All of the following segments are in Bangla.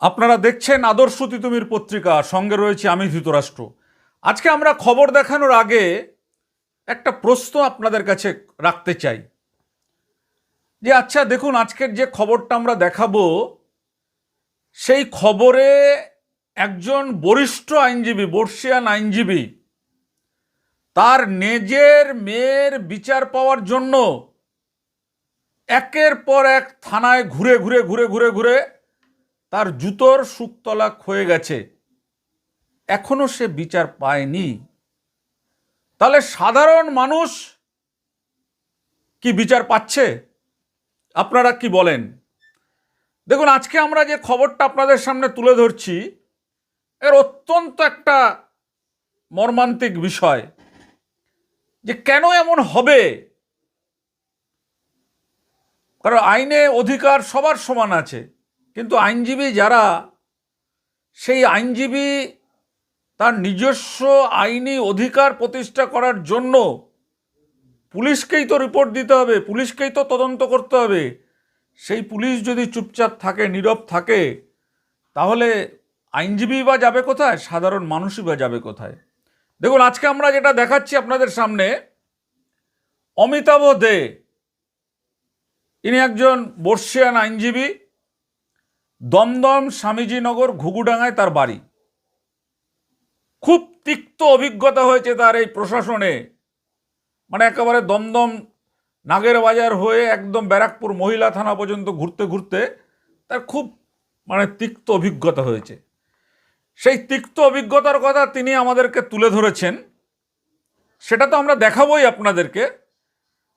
আপনারা দেখছেন আদর্শ তিতুমির পত্রিকা, সঙ্গে রয়েছে আমি ধৃতরাষ্ট্র। আজকে আমরা খবর দেখানোর আগে একটা প্রশ্ন আপনাদের কাছে রাখতে চাই। যে আচ্ছা দেখুন, আজকের যে খবরটা আমরা দেখাবো, সেই খবরে একজন বরিষ্ঠ আইনজীবী, বর্ষিয়ান আইনজীবী, তার নিজের মেয়ের বিচার পাওয়ার জন্য একের পর এক থানায় ঘুরে ঘুরে ঘুরে ঘুরে ঘুরে তার জুতোর সুকতলা ক্ষয়ে গেছে। এখনও সে বিচার পায়নি। তাহলে সাধারণ মানুষ কি বিচার পাচ্ছে? আপনারা কি বলেন? দেখুন, আজকে আমরা যে খবরটা আপনাদের সামনে তুলে ধরছি, এর অত্যন্ত একটা মর্মান্তিক বিষয় যে কেন এমন হবে? কারণ আইনে অধিকার সবার সমান আছে। কিন্তু আইনজীবী যারা, সেই আইনজীবী তার নিজস্ব আইনি অধিকার প্রতিষ্ঠা করার জন্য পুলিশকেই তো রিপোর্ট দিতে হবে, পুলিশকেই তো তদন্ত করতে হবে। সেই পুলিশ যদি চুপচাপ থাকে, নীরব থাকে, তাহলে আইনজীবী বা যাবে কোথায়? সাধারণ মানুষই বা যাবে কোথায়? দেখুন, আজকে আমরা যেটা দেখাচ্ছি আপনাদের সামনে, অমিতাভ দে। ইনি একজন বর্ষিয়ান আইনজীবী। দমদম স্বামীজিনগর ঘুঘুডাঙ্গায় তার বাড়ি। খুব তিক্ত অভিজ্ঞতা হয়েছে তার এই প্রশাসনে। মানে একেবারে দমদম নাগের বাজার হয়ে একদম ব্যারাকপুর মহিলা থানা পর্যন্ত ঘুরতে ঘুরতে তার খুব মানে তিক্ত অভিজ্ঞতা হয়েছে। সেই তিক্ত অভিজ্ঞতার কথা তিনি আমাদেরকে তুলে ধরেছেন। সেটা তো আমরা দেখাবোই আপনাদেরকে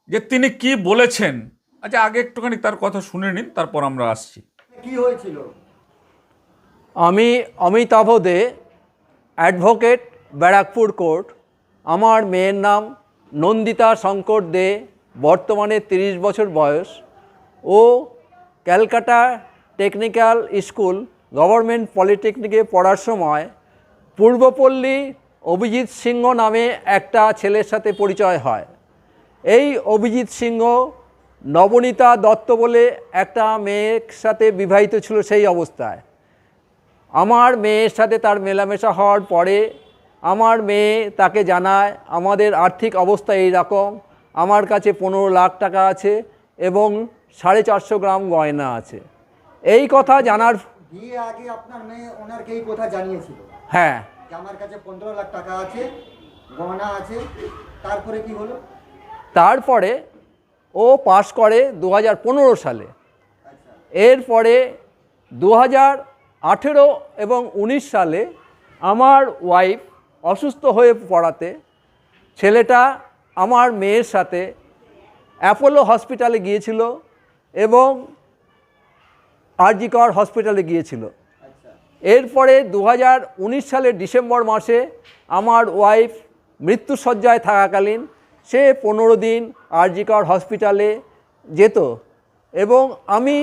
যে তিনি কি বলেছেন। আচ্ছা আগে একটুখানি তার কথা শুনে নিন, তারপর আমরা আসছি। কি হয়েছিল? আমি অমিতাভ দে অ্যাডভোকেট, ব্যারাকপুর কোর্ট, আমার মেয়ের নাম নন্দিতা শঙ্কর দে, বর্তমানে তিরিশ বছর বয়স, ও ক্যালকাটা টেকনিক্যাল স্কুল, গভর্নমেন্ট পলিটেকনিকে পড়ার সময় পূর্বপল্লী অভিজিৎ সিংহ নামে একটা ছেলের সাথে পরিচয় হয়। এই অভিজিৎ সিংহ নবনীতা দত্ত বলে একটা মেয়ের সাথে বিবাহিত ছিল সেই অবস্থায়। আমার মেয়ের সাথে তার মেলামেশা হওয়ার পরে আমার মেয়ে তাকে জানায় আমাদের আর্থিক অবস্থা এই রকম আমার কাছে পনেরো লাখ টাকা আছে এবং সাড়ে চারশো গ্রাম গয়না আছে। এই কথা জানার বিয়ে আগে আপনার মেয়ে ওনারকে এই কথা জানিয়েছিল? হ্যাঁ। আমার কাছে পনেরো লাখ টাকা আছে গহনা আছে তারপরে কি হলো? তারপরে ও পাশ করে দু হাজার পনেরো সালে। এরপরে দু হাজার আঠেরো এবং উনিশ সালে আমার ওয়াইফ অসুস্থ হয়ে পড়াতে ছেলেটা আমার মেয়ের সাথে অ্যাপোলো হসপিটালে গিয়েছিল এবং আরজিকর হসপিটালে গিয়েছিল। এরপরে দু উনিশ সালের ডিসেম্বর মাসে আমার ওয়াইফ মৃত্যুসজ্জায় থাকাকালীন সে পনেরো দিন আরজিকর হসপিটালে যেত। এবং আমি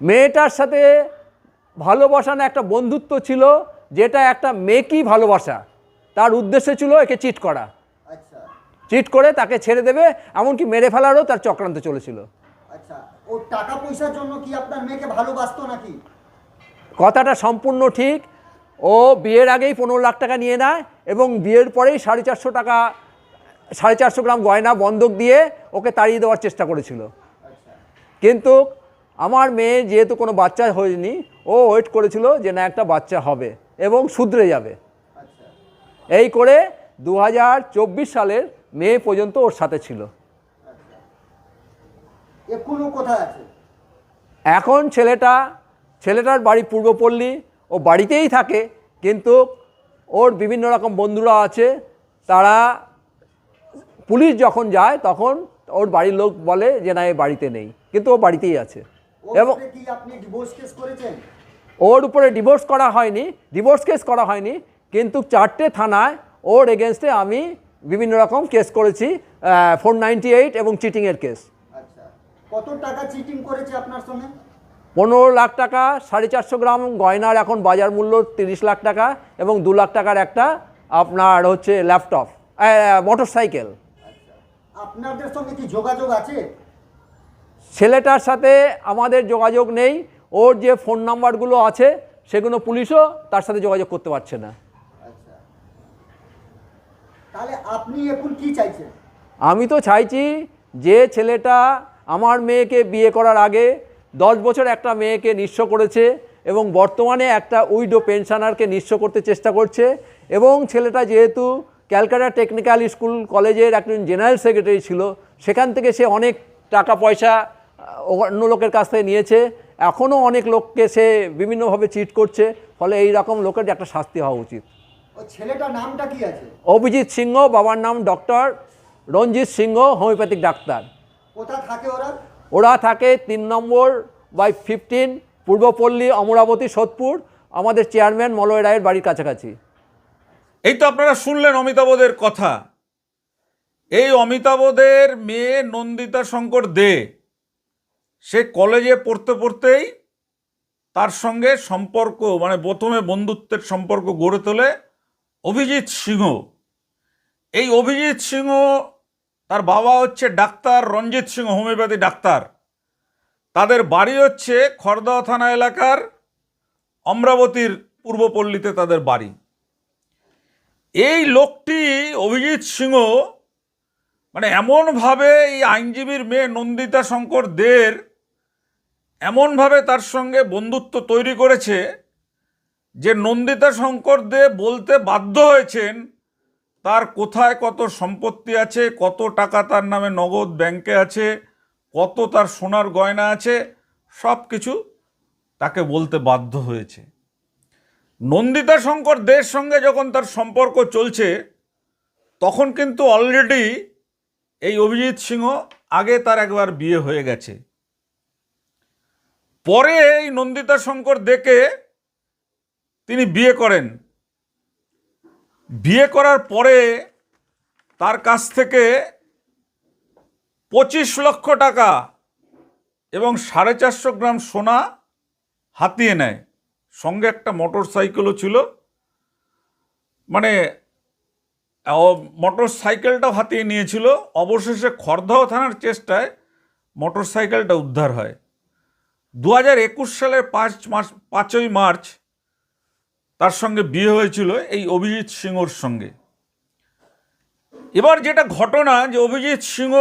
মেয়েটার সাথে ভালোবাসা না একটা বন্ধুত্ব ছিল যেটা একটা মেয়েকেই ভালোবাসা। তার উদ্দেশ্য ছিল একে চিট করা। আচ্ছা। চিট করে তাকে ছেড়ে দেবে এমনকি মেরে ফেলারও তার চক্রান্ত চলেছিল। আচ্ছা। টাকা পয়সার জন্য কি আপনার মেয়েকে ভালোবাসতো নাকি? কথাটা সম্পূর্ণ ঠিক। ও বিয়ের আগেই পনেরো লাখ টাকা নিয়ে নেয় এবং বিয়ের পরেই সাড়ে চারশো টাকা সাড়ে চারশো গ্রাম গয়না বন্ধক দিয়ে ওকে তাড়িয়ে দেওয়ার চেষ্টা করেছিল। কিন্তু আমার মেয়ে যেহেতু কোনো বাচ্চা হয়নি ও ওয়েট করেছিল যে না একটা বাচ্চা হবে এবং শুধরে যাবে। এই করে দু হাজার চব্বিশ সালের মে পর্যন্ত ওর সাথে ছিল। এখন ছেলেটা ছেলেটার বাড়ি পূর্বপল্লী ও বাড়িতেই থাকে কিন্তু ওর বিভিন্ন রকম বন্ধুরা আছে তারা পুলিশ যখন যায় তখন ওর বাড়ির লোক বলে যে না এ বাড়িতে নেই। কিন্তু ও বাড়িতেই আছে। এবং ওর উপরে ডিভোর্স করা হয়নি ডিভোর্স কেস করা হয়নি কিন্তু চারটে থানায় ওর এগেনস্টে আমি বিভিন্ন রকম কেস করেছি ফোর নাইনটি এইট এবং চিটিংয়ের কেস আচ্ছা। কত টাকা চিটিং করেছে আপনার সঙ্গে? পনেরো লাখ টাকা সাড়ে চারশো গ্রাম গয়নার এখন বাজার মূল্য তিরিশ লাখ টাকা এবং দু লাখ টাকার একটা আপনার হচ্ছে ল্যাপটপ মোটর সাইকেল আপনাদের সঙ্গে কি যোগাযোগ আছে? ছেলেটার সাথে আমাদের যোগাযোগ নেই ওর যে ফোন নাম্বারগুলো আছে সেগুলো পুলিশও তার সাথে যোগাযোগ করতে পারছে না। আচ্ছা। তাহলে আপনি এখন কি চাইছেন? আমি তো চাইছি যে ছেলেটা আমার মেয়েকে বিয়ে করার আগে দশ বছর একটা মেয়েকে নিঃস্ব করেছে এবং বর্তমানে একটা উইডো পেনশনারকে নিঃস্ব করতে চেষ্টা করছে এবং ছেলেটা যেহেতু ক্যালকাটা টেকনিক্যাল স্কুল কলেজের একজন জেনারেল সেক্রেটারি ছিল সেখান থেকে সে অনেক টাকা পয়সা অন্য লোকের কাছ থেকে নিয়েছে। এখনও অনেক লোককে সে বিভিন্নভাবে চিট করছে ফলে এই রকম লোকের একটা শাস্তি হওয়া উচিত। ছেলেটার নামটা কি আছে? অভিজিৎ সিংহ বাবার নাম ডক্টর রঞ্জিত সিংহ হোমিওপ্যাথিক ডাক্তার। কোথা থাকে ওরা? ওরা থাকে তিন নম্বর বাই ফিফটিন পূর্বপল্লী, অমরাবতী, সোদপুর, আমাদের চেয়ারম্যান মলয় রায়ের বাড়ির কাছাকাছি। এই তো আপনারা শুনলেন অমিতাভদের কথা। এই অমিতাভদের মেয়ে নন্দিতা শঙ্কর দে, সে কলেজে পড়তে পড়তেই তার সঙ্গে সম্পর্ক মানে প্রথমে বন্ধুত্বের সম্পর্ক গড়ে তোলে অভিজিৎ সিংহ। এই অভিজিৎ সিংহ তার বাবা হচ্ছে doctor Ranjit Singha homeopathy doctor. তাদের বাড়ি হচ্ছে খড়দহ থানা এলাকার অমরাবতীর পূর্বপল্লীতে তাদের বাড়ি। এই লোকটি অভিজিৎ সিংহ মানে এমনভাবে এই আইনজীবীর মেয়ে নন্দিতা শঙ্কর দের এমনভাবে তার সঙ্গে বন্ধুত্ব তৈরি করেছে যে নন্দিতা শঙ্কর দে বলতে বাধ্য হয়েছেন তার কোথায় কত সম্পত্তি আছে, কত টাকা তার নামে নগদ ব্যাংকে আছে, কত তার সোনার গয়না আছে, সব কিছু তাকে বলতে বাধ্য হয়েছে। নন্দিতা শঙ্কর দের সঙ্গে যখন তার সম্পর্ক চলছে, তখন কিন্তু অলরেডি এই অভিজিৎ সিংহ আগে তার একবার বিয়ে হয়ে গেছে। পরে এই নন্দিতা শঙ্কর দেখে তিনি বিয়ে করেন। বিয়ে করার পরে তার কাছ থেকে পঁচিশ লক্ষ টাকা এবং সাড়ে চারশো গ্রাম সোনা হাতিয়ে নেয়। সঙ্গে একটা মোটর সাইকেলও ছিল। মানে মোটর সাইকেলটাও হাতিয়ে নিয়েছিল। অবশেষে খড়দহ থানার চেষ্টায় মোটর সাইকেলটা উদ্ধার হয়। দু হাজার একুশ সালের পাঁচ মাস, পাঁচই মার্চ তার সঙ্গে বিয়ে হয়েছিল এই অভিজিৎ সিংহর সঙ্গে। এবার যেটা ঘটনা যে অভিজিৎ সিংহ,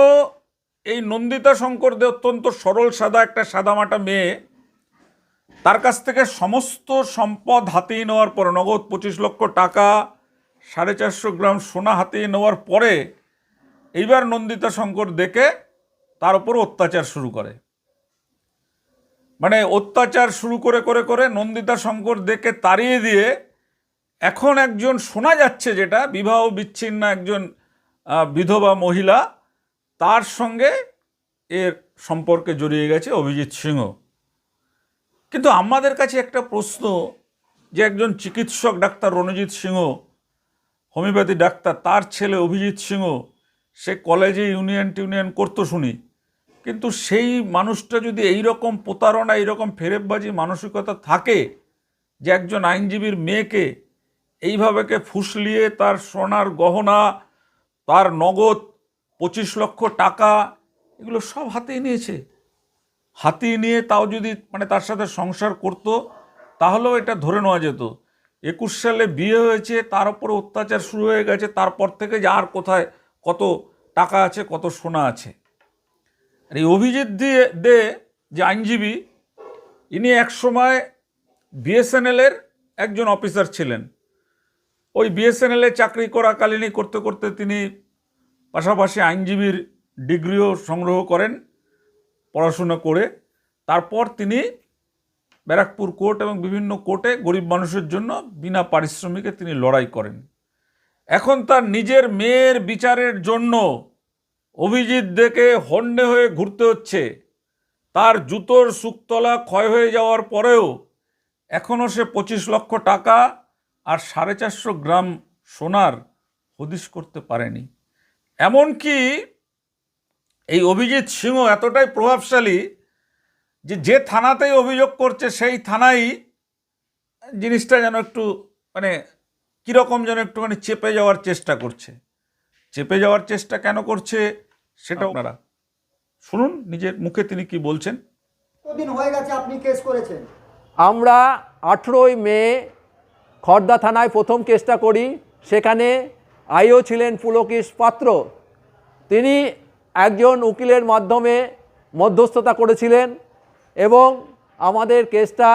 এই নন্দিতা শঙ্কর দে অত্যন্ত সরল, সাদা একটা সাদামাটা মেয়ে, তার কাছ থেকে সমস্ত সম্পদ হাতিয়ে নেওয়ার পরে, নগদ পঁচিশ লক্ষ টাকা, সাড়ে চারশো গ্রাম সোনা হাতিয়ে নেওয়ার পরে, এইবার নন্দিতা শঙ্কর দেখে তার উপর অত্যাচার শুরু করে। মানে অত্যাচার শুরু করে করে করে নন্দিতা শঙ্কর দেখে তাড়িয়ে দিয়ে এখন একজন শোনা যাচ্ছে যেটা, বিবাহ বিচ্ছিন্ন একজন বিধবা মহিলা, তার সঙ্গে এর সম্পর্কে জড়িয়ে গেছে অভিজিৎ সিংহ। কিন্তু আমাদের কাছে একটা প্রশ্ন, যে একজন চিকিৎসক doctor Ranajit Singha, homeopathy doctor, তার ছেলে অভিজিৎ সিংহ, সে কলেজে ইউনিয়ন টিউনিয়ন করতো শুনি। কিন্তু সেই মানুষটা যদি এই রকম প্রতারণা, এইরকম ফেরেববাজি মানসিকতা থাকে যে একজন আইনজীবীর মেয়েকে এইভাবেকে ফুসলিয়ে তার সোনার গহনা, তার নগদ পঁচিশ লক্ষ টাকা, এগুলো সব হাতিয়ে নিয়েছে। হাতিয়ে নিয়ে তাও যদি মানে তার সাথে সংসার করত, তাহলেও এটা ধরে নেওয়া যেত। একুশ সালে বিয়ে হয়েছে, তার উপর অত্যাচার শুরু হয়ে গেছে, তারপর থেকে যে আর কোথায় কত টাকা আছে, কত সোনা আছে। আর এই অভিজিৎ দিয়ে, দে যে আইনজীবী, ইনি একসময় বিএসএনএলের একজন অফিসার ছিলেন। ওই বিএসএনএলে চাকরি করাকালীনই করতে করতে তিনি পাশাপাশি আইনজীবীর ডিগ্রিও সংগ্রহ করেন, পড়াশোনা করে। তারপর তিনি ব্যারাকপুর কোর্ট এবং বিভিন্ন কোর্টে গরিব মানুষের জন্য বিনা পারিশ্রমিকে তিনি লড়াই করেন। এখন তার নিজের মেয়ের বিচারের জন্য অভিজিৎ দেখে হন্যে হয়ে ঘুরতে হচ্ছে। তার জুতোর সুকতলা ক্ষয় হয়ে যাওয়ার পরেও এখনও সে পঁচিশ লক্ষ টাকা আর সাড়ে চারশো গ্রাম সোনার হদিশ করতে পারেনি। এমনকি এই অভিজিৎ সিংহ এতটাই প্রভাবশালী যে যে থানাতেই অভিযোগ করছে সেই থানাই জিনিসটা যেন একটু মানে কীরকম যেন একটুখানি চেপে যাওয়ার চেষ্টা করছে। চেপে যাওয়ার চেষ্টা কেন করছে সেটা আপনারা। শুনুন নিজের মুখে তিনি কি বলছেন? কতদিন হয়ে গেছে আপনি কেস করেছেন? আমরা আঠেরোই মে খর্দা থানায় প্রথম কেসটা করি সেখানে আইও ছিলেন পুলকেশ পাত্র। তিনি একজন উকিলের মাধ্যমে মধ্যস্থতা করেছিলেন এবং আমাদের কেসটা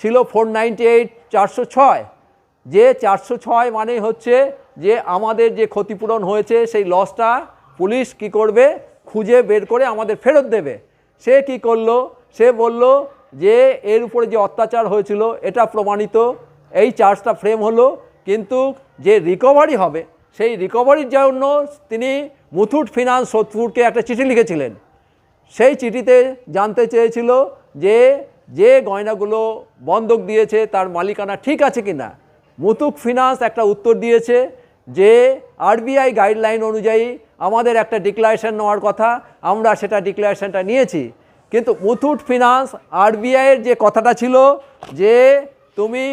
ছিল ফোর নাইনটি এইট চারশো ছয়। যে চারশো ছয় মানে হচ্ছে যে আমাদের যে ক্ষতিপূরণ হয়েছে, সেই লসটা পুলিশ কি করবে? খুঁজে বের করে আমাদের ফেরত দেবে। সে কি করল? সে বলল যে, এর উপরে যে অত্যাচার হয়েছিল, এটা প্রমাণিত। এই চার্জটা ফ্রেম হলো, কিন্তু যে রিকভারি হবে, সেই রিকভারির জন্য তিনি মুথুট ফিনান্স সোদপুরকে একটা চিঠি লিখেছিলেন। সেই চিঠিতে জানতে চেয়েছিল যে যে গয়নাগুলো বন্ধক দিয়েছে, তার মালিকানা ঠিক আছে কি না মুথুক ফিনান্স একটা উত্তর দিয়েছে যে আরবিআই গাইডলাইন অনুযায়ী আমাদের একটা ডিক্লারেশন নেওয়ার কথা, আমরা সেটা ডিক্লারেশনটা নিয়েছি। কিন্তু মুথুট ফিনান্স আরবিআইয়ের যে কথাটা ছিল যে তুমি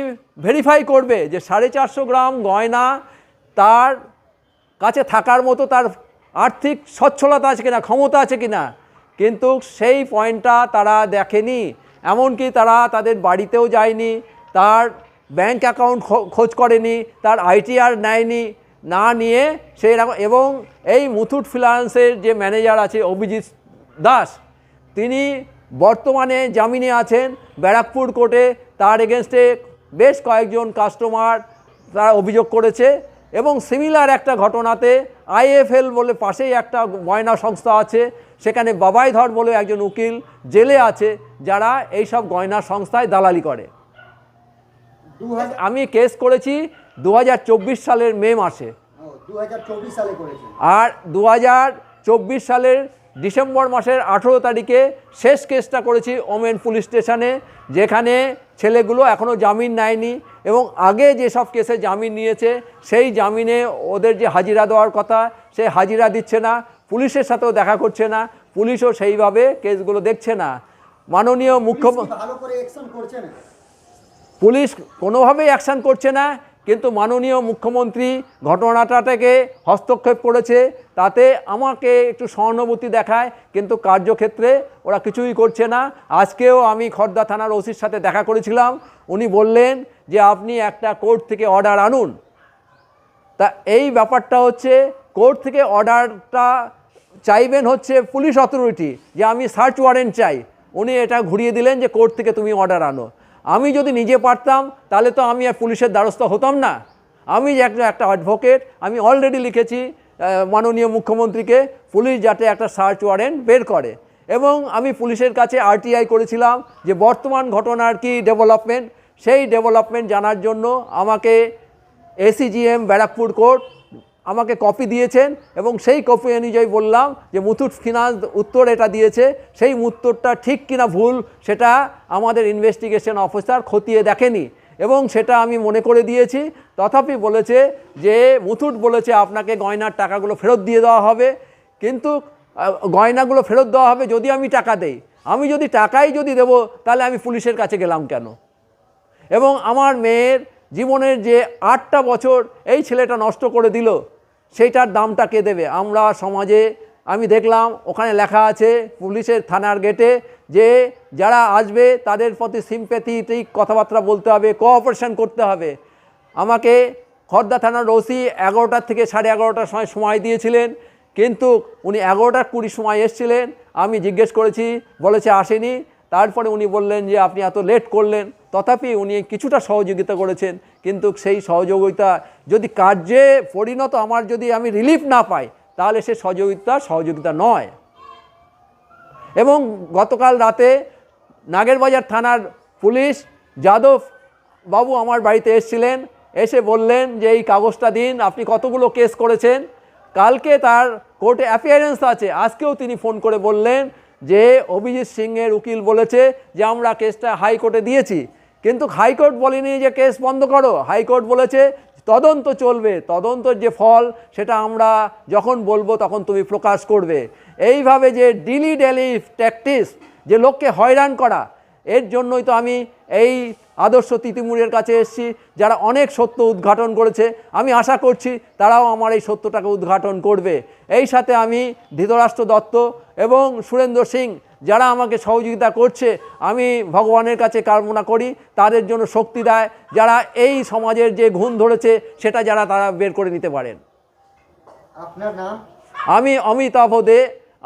ভেরিফাই করবে যে সাড়ে চারশো গ্রাম গয়না তার কাছে থাকার মতো তার আর্থিক সচ্ছলতা আছে কিনা, ক্ষমতা আছে কিনা, কিন্তু সেই পয়েন্টটা তারা দেখেনি। এমনকি তারা তাদের বাড়িতেও যায়নি, তার ব্যাংক অ্যাকাউন্ট খোঁজ করেনি, তার আইটিআর নেয়নি। না নিয়ে সেই রকম এবং এই মুথুট ফিনান্সের যে ম্যানেজার আছে অভিজিৎ দাস তিনি বর্তমানে জামিনে আছেন। ব্যারাকপুর কোর্টে তার এগেনস্টে বেশ কয়েকজন কাস্টমার তারা অভিযোগ করেছে এবং সিমিলার একটা ঘটনাতে আইএফএল বলে পাশেই একটা গয়না সংস্থা আছে সেখানে বাবাই ধর বলে একজন উকিল জেলে আছে যারা এইসব গয়না সংস্থায় দালালি করে। আমি কেস করেছি দু হাজার চব্বিশ সালের মে মাসে। আর দু হাজার চব্বিশ সালের ডিসেম্বর মাসের আঠেরো তারিখে শেষ কেসটা করেছি ওমেন পুলিশ স্টেশনে যেখানে ছেলেগুলো এখনও জামিন নেয়নি এবং আগে যেসব কেসে জামিন নিয়েছে সেই জামিনে ওদের যে হাজিরা দেওয়ার কথা সে হাজিরা দিচ্ছে না পুলিশের সাথেও দেখা করছে না পুলিশও সেইভাবে কেসগুলো দেখছে না। মাননীয় মুখ্যমন্ত্রী পুলিশ কোনোভাবেই অ্যাকশান করছে না কিন্তু মাননীয় মুখ্যমন্ত্রী ঘটনাটাকে হস্তক্ষেপ করেছে, তাতে আমাকে একটু সহানুভূতি দেখায়, কিন্তু কার্যক্ষেত্রে ওরা কিছুই করছে না। আজকেও আমি খর্দা থানার ওসির সাথে দেখা করেছিলাম, উনি বললেন যে আপনি একটা কোর্ট থেকে অর্ডার আনুন। তা এই ব্যাপারটা হচ্ছে, কোর্ট থেকে অর্ডারটা চাইবেন হচ্ছে পুলিশ অথরিটি, যে আমি সার্চ ওয়ারেন্ট চাই। উনি এটা ঘুরিয়ে দিলেন যে কোর্ট থেকে তুমি অর্ডার আনো। আমি যদি নিজে পারতাম, তাহলে তো আমি আর পুলিশের দ্বারস্থ হতাম না। আমি যে একটা একটা অ্যাডভোকেট আমি অলরেডি লিখেছি মাননীয় মুখ্যমন্ত্রীকে, পুলিশ যাতে একটা সার্চ ওয়ারেন্ট বের করে। এবং আমি পুলিশের কাছে আরটিআই করেছিলাম যে বর্তমান ঘটনার কি ডেভেলপমেন্ট সেই ডেভেলপমেন্ট জানার জন্য আমাকে এসিজিএম ব্যারাকপুর কোর্ট আমাকে কপি দিয়েছেন এবং সেই কপি অনুযায়ী বললাম যে মুথুট ফিনান্স উত্তর এটা দিয়েছে। সেই উত্তরটা ঠিক কিনা ভুল সেটা আমাদের ইনভেস্টিগেশন অফিসার খতিয়ে দেখেনি এবং সেটা আমি মনে করে দিয়েছি। তথাপি বলেছে যে মুথুট বলেছে আপনাকে গয়নার টাকাগুলো ফেরত দিয়ে দেওয়া হবে। কিন্তু গয়নাগুলো ফেরত দেওয়া হবে যদি আমি টাকা দেই। আমি যদি টাকাই যদি দেবো তাহলে আমি পুলিশের কাছে গেলাম কেন? এবং আমার মেয়ের জীবনের যে আটটা বছর এই ছেলেটা নষ্ট করে দিল সেইটার দামটা কে দেবে? আমরা সমাজে, আমি দেখলাম ওখানে লেখা আছে পুলিশের থানার গেটে যে যারা আসবে তাদের প্রতি সিম্প্যাথিটিক কথাবার্তা বলতে হবে কোঅপারেশন করতে হবে। আমাকে খর্দা থানার ওসি এগারোটার থেকে সাড়ে এগারোটার সময় সময় দিয়েছিলেন, কিন্তু উনি এগারোটার কুড়ি সময় এসছিলেন। আমি জিজ্ঞেস করেছি, বলেছে আসেনি। তারপরে উনি বললেন যে, আপনি এত লেট করলেন। তথাপি উনি কিছুটা সহযোগিতা করেছেন, কিন্তু সেই সহযোগিতা যদি কার্যে পরিণত আমার যদি আমি রিলিফ না পাই, তাহলে সে সহযোগিতা সহযোগিতা নয়। এবং গতকাল রাতে নাগেরবাজার থানার পুলিশ যাদব বাবু আমার বাড়িতে এসেছিলেন, এসে বললেন যে, এই কাগজটা দিন, আপনি কতগুলো কেস করেছেন? কালকে তার কোর্টে অ্যাপিয়ারেন্স আছে, আজকেও তিনি ফোন করে বললেন যে অভিজিৎ সিংয়ের উকিল বলেছে যে, আমরা কেসটা হাইকোর্টে দিয়েছি। কিন্তু হাইকোর্ট বলেনি যে, কেস বন্ধ করো। হাইকোর্ট বলেছে, তদন্ত চলবে। তদন্তর যে ফল, সেটা আমরা যখন বলব, তখন তুমি প্রকাশ করবে। এইভাবে যে ডিলি ডেলি ট্যাকটিস, যে লোককে হয়রান করা এর জন্যই তো আমি এই আদর্শ তিতিমুড়ের কাছে এসেছি যারা অনেক সত্য উদ্ঘাটন করেছে। আমি আশা করছি তারাও আমার এই সত্যটাকে উদ্ঘাটন করবে। এই সাথে আমি ধৃতরাষ্ট্র দত্ত এবং সুরেন্দ্র সিং যারা আমাকে সহযোগিতা করছে আমি ভগবানের কাছে কামনা করি তাদের জন্য শক্তি দেয় যারা এই সমাজের যে ঘুণ ধরেছে সেটা যারা তারা বের করে নিতে পারেন। আপনার নাম? আমি অমিতাভ দে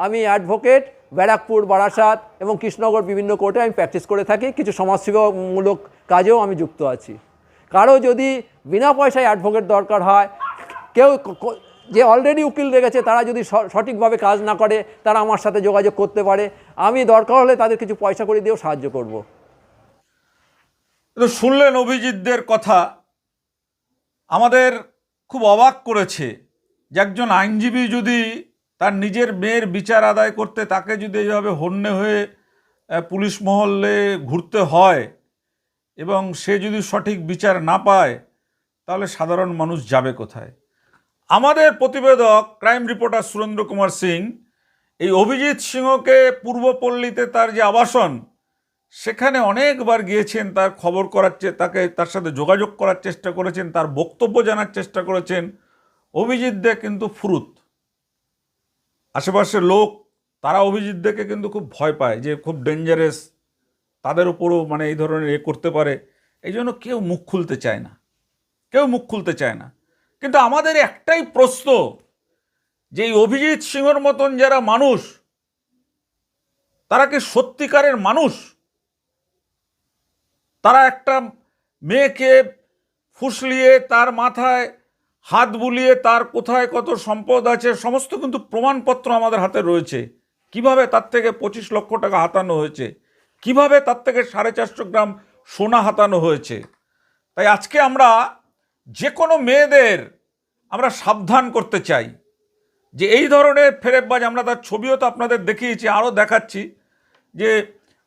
আমি অ্যাডভোকেট। ব্যারাকপুর, বারাসাত এবং কৃষ্ণনগর বিভিন্ন কোর্টে আমি প্র্যাকটিস করে থাকি। কিছু সমাজসেবামূলক কাজেও আমি যুক্ত আছি। কারও যদি বিনা পয়সায় অ্যাডভোকেট দরকার হয়, কেউ যে অলরেডি উকিল রেখেছে, তারা যদি সঠিকভাবে কাজ না করে, তারা আমার সাথে যোগাযোগ করতে পারে। আমি দরকার হলে তাদের কিছু পয়সা করে দিয়েও সাহায্য করব। তো শুনলেন অভিজিৎদের কথা। আমাদের খুব অবাক করেছে যে একজন আইনজীবী যদি তার নিজের মেয়ের বিচার আদায় করতে তাকে যদি এইভাবে হন্যে হয়ে পুলিশ মহলে ঘুরতে হয় এবং সে যদি সঠিক বিচার না পায়, তাহলে সাধারণ মানুষ যাবে কোথায়? আমাদের প্রতিবেদক, ক্রাইম রিপোর্টার সুরেন্দ্র কুমার সিং, এই অভিজিৎ সিংহকে পূর্বপল্লীতে তার যে আবাসন, সেখানে অনেকবার গিয়েছেন, তার খবর করার তাকে তার সাথে যোগাযোগ করার চেষ্টা করেছেন, তার বক্তব্য জানার চেষ্টা করেছেন। অভিজিৎ দে কিন্তু ফুরুত। আশেপাশের লোক, তারা অভিজিৎ দেকে কিন্তু খুব ভয় পায় যে খুব ডেঞ্জারাস তাদের উপরও মানে এই ধরনের এ করতে পারে। এই জন্য কেউ মুখ খুলতে চায় না। কেউ মুখ খুলতে চায় না। কিন্তু আমাদের একটাই প্রশ্ন, যে এই অভিজিৎ সিংহর মতন যারা মানুষ, তারা কি সত্যিকারের মানুষ? তারা একটা মেয়েকে ফুসলিয়ে তার মাথায় হাত বুলিয়ে তার কোথায় কত সম্পদ আছে, সমস্ত কিন্তু প্রমাণপত্র আমাদের হাতে রয়েছে। কীভাবে তার থেকে পঁচিশ লক্ষ টাকা হাতানো হয়েছে? কীভাবে তার থেকে সাড়ে চারশো গ্রাম সোনা হাতানো হয়েছে? তাই আজকে আমরা যে কোনো মেয়েদের আমরা সাবধান করতে চাই। যে এই ধরনের ফেরেববাজ, আমরা তার ছবিও তো আপনাদের দেখিয়েছি, আরও দেখাচ্ছি, যে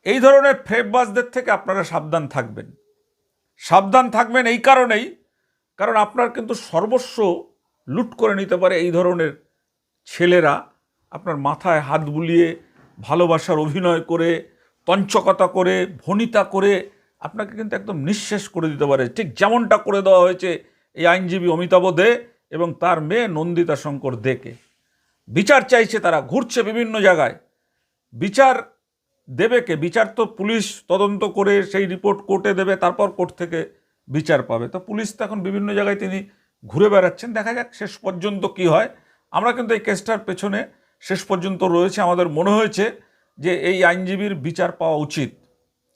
এই ধরনের ফেরেববাজদের থেকে আপনারা সাবধান থাকবেন। সাবধান থাকবেন এই কারণেই কারণ আপনার কিন্তু সর্বস্ব লুট করে নিতে পারে এই ধরনের ছেলেরা। আপনার মাথায় হাত বুলিয়ে ভালোবাসার অভিনয় করে, তঞ্চকতা করে, ভনিতা করে আপনাকে কিন্তু একদম নিঃশেষ করে দিতে পারে। ঠিক যেমনটা করে দেওয়া হয়েছে এই আইনজীবী অমিতাভ দে এবং তার মেয়ে নন্দিতা শঙ্কর দেকে বিচার চাইছে তারা, ঘুরছে বিভিন্ন জায়গায়। বিচার দেবেকে বিচার তো পুলিশ তদন্ত করে সেই রিপোর্ট কোর্টে দেবে, তারপর কোর্ট থেকে বিচার পাবে। তো পুলিশ তো এখন বিভিন্ন জায়গায় তিনি ঘুরে বেড়াচ্ছেন। দেখা যাক শেষ পর্যন্ত কি হয়। আমরা কিন্তু এই কেসটার পেছনে শেষ পর্যন্ত রয়েছে। আমাদের মনে হয়েছে যে এই আইনজীবীর বিচার পাওয়া উচিত।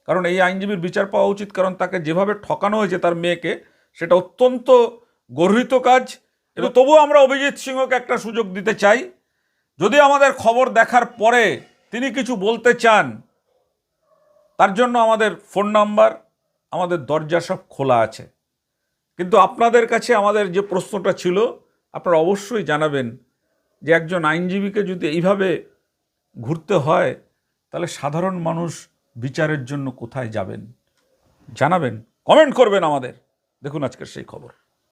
কারণ এই আইনজীবীর বিচার পাওয়া উচিত কারণ তাকে যেভাবে ঠকানো হয়েছে তার মেয়েকে, সেটা অত্যন্ত গর্হিত কাজ। এবং তবুও আমরা অভিজিৎ সিংহকে একটা সুযোগ দিতে চাই। যদি আমাদের খবর দেখার পরে তিনি কিছু বলতে চান, তার জন্য আমাদের ফোন নাম্বার আমাদের দরজা সব খোলা আছে। কিন্তু আপনাদের কাছে আমাদের যে প্রশ্নটা ছিল, আপনারা অবশ্যই জানাবেন যে একজন আইনজীবীকে যদি এইভাবে ঘুরতে হয়, তাহলে সাধারণ মানুষ বিচারের জন্য কোথায় যাবেন? জানাবেন, কমেন্ট করবেন আমাদের। দেখুন আজকের সেই খবর।